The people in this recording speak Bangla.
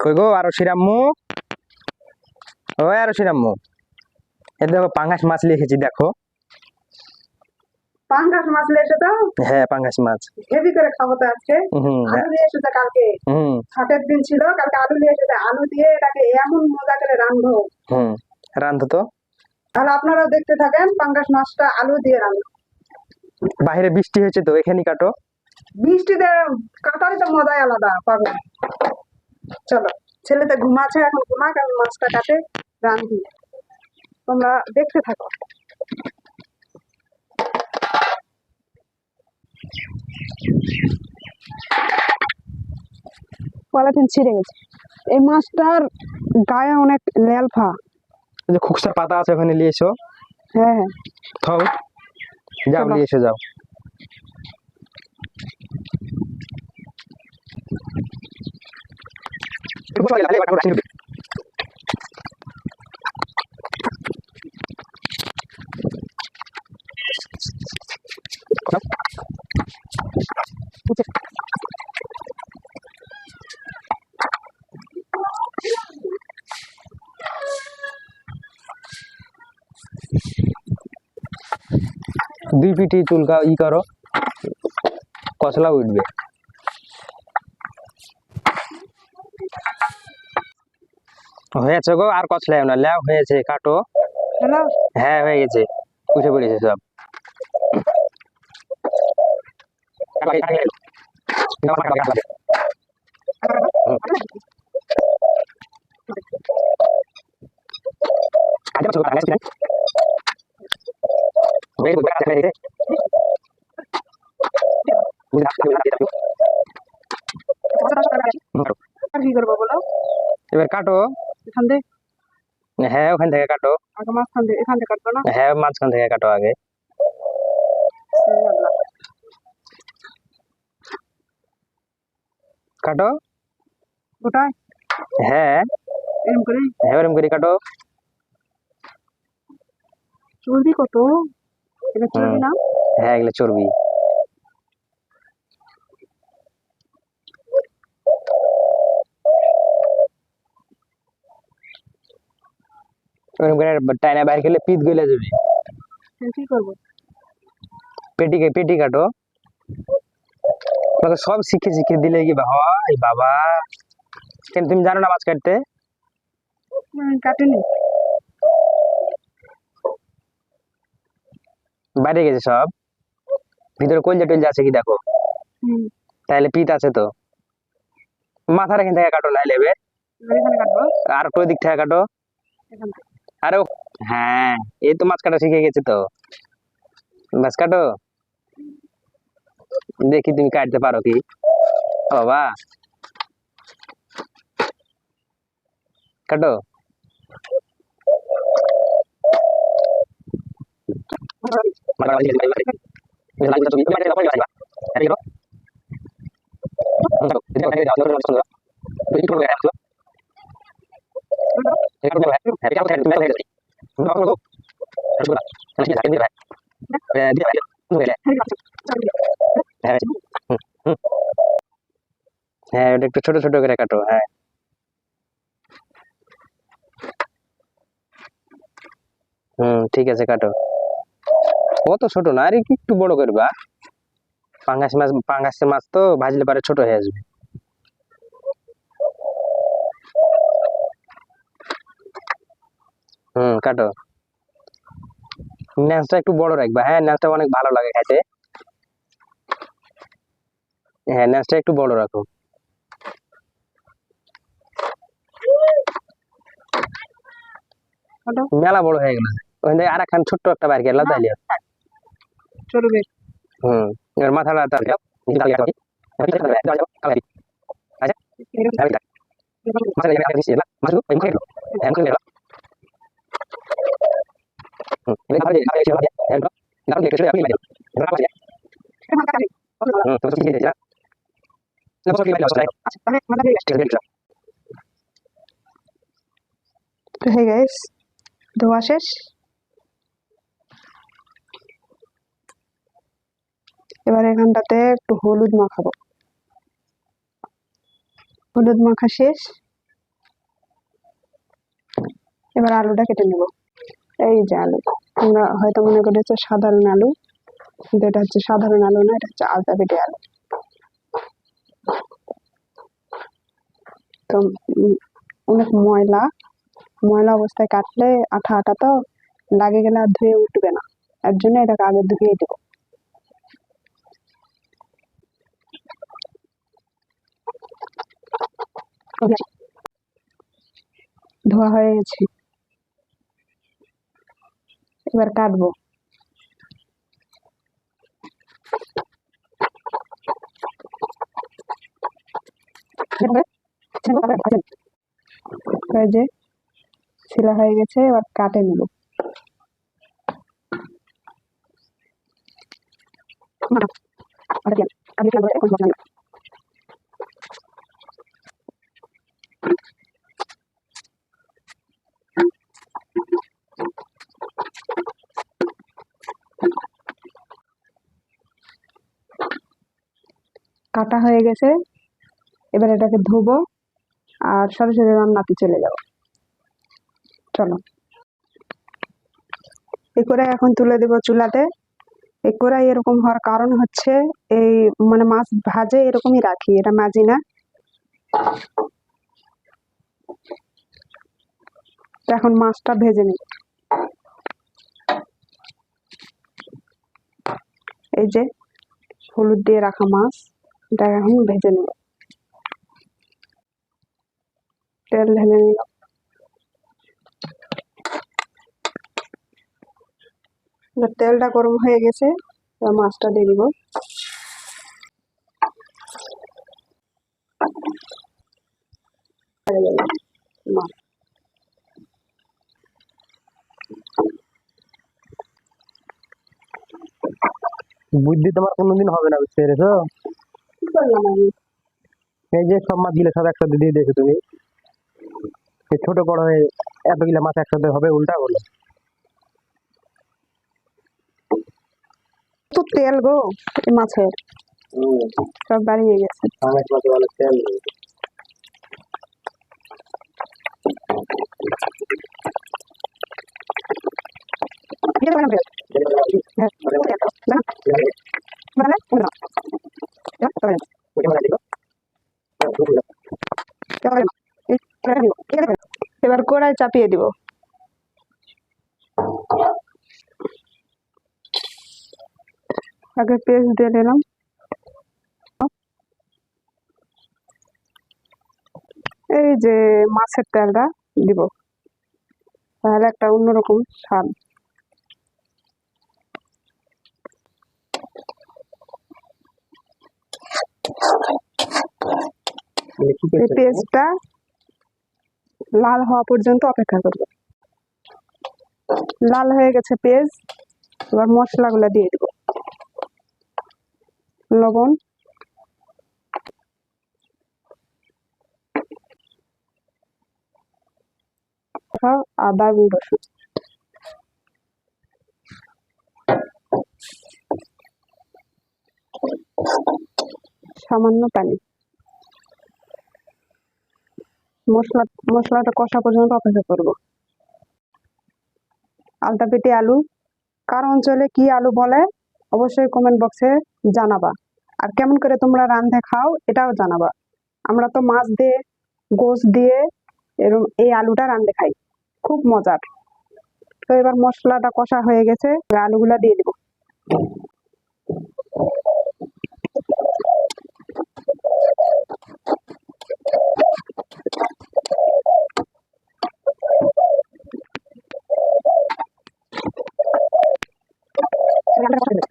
কই গো আরও ওই আরও এ দেখো পাঙ্গাস মাছ লিখেছি দেখো। পাঙ্গাস মাছ নিয়ে তো হ্যাঁ পাঙ্গাস মাছ। হেভি করে খাব তো আজকে আলু নিয়ে এসেছে কালকে? দিন ছিল কালকে আলু নিয়ে এসেছে। আলু দিয়ে এটাকে এমন মজা করে রান্ধবো হুম রান্ধো তো। তাহলে আপনারাও দেখতে থাকেন পাঙ্গাস মাছটা আলু দিয়ে রান্ধবো বাইরে বৃষ্টি হয়েছে তো এখানে কাটো। বৃষ্টিতে কাটারই তো মজাই আলাদা পাবেন চলো ছেলেতে ঘুমাচ্ছে এখন ঘুমাক আমি মাছটা কাটে রান্ধি তোমরা দেখতে থাকো। পলিথিন ছিঁড়ে গেছে। এই মাছটার গায়ে অনেক লেলফা যে খুকসার পাতা আছে ওখানে নিয়ে এসো। হ্যাঁ হ্যাঁ। থাও যাও। নিয়ে এসে যাও। দুই পিটি চুলকা ই করো কসলা উঠবে হয়েছে গো আর কসলাই না ল্যাও হয়েছে কাটো। হ্যাঁ হয়ে গেছে উঠে পড়েছে সব। এবার কাটো। থেকে হ্যাঁ ওখান থেকে কাটো। আগে মাঝখান এখান থেকে কাটবো না? হ্যাঁ মাঝখান থেকে কাটো আগে। কাটো। গোটায় হ্যাঁ। এরকম করে হ্যাঁ ওরকম করে কাটো। চর্বি কত? এটা চর্বি না? হ্যাঁ এগুলো চর্বি। ওরকম করে টাইনা বাইরে গেলে পিত গলে যাবে। কি করব? পেটি পেটি কাটো। তোমাকে সব শিখে শিখে দিলে কি হয় বাবা। কেন তুমি জানো না মাছ কাটতে? কাটিনি। বাইরে গেছে সব। ভিতরে কলজা টলজা আছে কি দেখো? তাহলে পিত আছে তো। মাথার এখান থেকে কাটো না লেবে আর ওই দিক থেকে কাটো? আরে ও- হ্যাঁ। এই তো মাছ কাটা শিখে গেছে তো। মাছ কাটো? দেখি তুমি কাটতে পারো কি? ও বাবা। কাটো। হ্যাঁ ওটা একটু ছোট ছোট করে কাটো হ্যাঁ হুম ঠিক আছে কাটো অত ছোট না আরে একটু বড় করবা পাঙ্গাস মাছ পাঙ্গাসের মাছ তো ভাজলে পারে ছোট হয়ে আসবে কাটো। ন্যাসটা একটু বড় রাখবা। হ্যাঁ ন্যাসটা অনেক ভালো লাগে খাইতে হ্যাঁ ন্যাসটা একটু বড় রাখো। মেলা বড় হয়ে গেল। ওখান থেকে আর একখান ছোট্ট একটা বাইর গেল তাইলে। চর্বি হুম এবার মাথাটা তার দাও। তো হে গাইস ধোয়া শেষ এবার এখানটাতে একটু হলুদ মাখাবো হলুদ মাখা শেষ এবার আলুটা কেটে নেব এই যে আলু। তোমরা হয়তো মনে করেছ সাধারণ আলু, কিন্তু এটা হচ্ছে সাধারণ আলু না, এটা হচ্ছে আলতা পেটে আলু। তো অনেক ময়লা ময়লা অবস্থায় কাটলে আঠা আঠা তো লাগে গেলে আর ধুয়ে উঠবে না। এর জন্য এটাকে আগে ধুয়ে দেবো। ধোয়া হয়ে গেছে। এবার কাটবো এই যে ছিলা হয়ে গেছে এবার কাটে নিব কাটা হয়ে গেছে। এবার এটাকে ধুবো আর সরাসরি রান্নাতে চলে যাব। চলো। এই করে এখন তুলে দেবো চুলাতে। এই কড়াই এরকম হওয়ার কারণ হচ্ছে এই মানে মাছ ভাজে এরকমই রাখি, এটা মাজি না। এখন মাছটা ভেজে নিই এই যে হলুদ দিয়ে রাখা মাছ। এটা এখন ভেজে নেব। তেল ঢেলে নিলাম। তেলটা গরম হয়ে গেছে মাছটা দিয়ে দিব। বুদ্ধি তোমার কোনোদিন হবে না, বুঝতে পেরেছ? করলাম আমি এই যে সব মাছগুলো সব একসাথে দিয়ে দিয়েছ তুমি। ছোট বড় হয়ে এতগুলা মাছ একসাথে হবে উল্টা বলো। তো তেল গো মাছের। সব বাড়িয়ে গেছে। অনেক মাছ ভালো তেল। চাপিয়ে দিব। আগে পেস্ট দিয়ে দিলাম। এই যে মাছের তেলটা দিব। তাহলে একটা অন্যরকম স্বাদ। এই পেস্টটা লাল হওয়া পর্যন্ত অপেক্ষা করব। লাল হয়ে গেছে পেঁয়াজ, এবার মশলাগুলো দিয়ে দিব। লবণ। আর আদা রসুন। সামান্য পানি। মশলা, মশলাটা কষা পর্যন্ত অপেক্ষা করব। আলতা পেটে আলু, কার অঞ্চলে কি আলু বলে অবশ্যই কমেন্ট বক্সে জানাবা। আর কেমন করে তোমরা রান্ধে খাও এটাও জানাবা। আমরা তো মাছ দিয়ে, গোশ দিয়ে এরকম এই আলুটা রান্ধে খাই। খুব মজার। তো এবার মশলাটা কষা হয়ে গেছে আলুগুলা দিয়ে দিব। Está.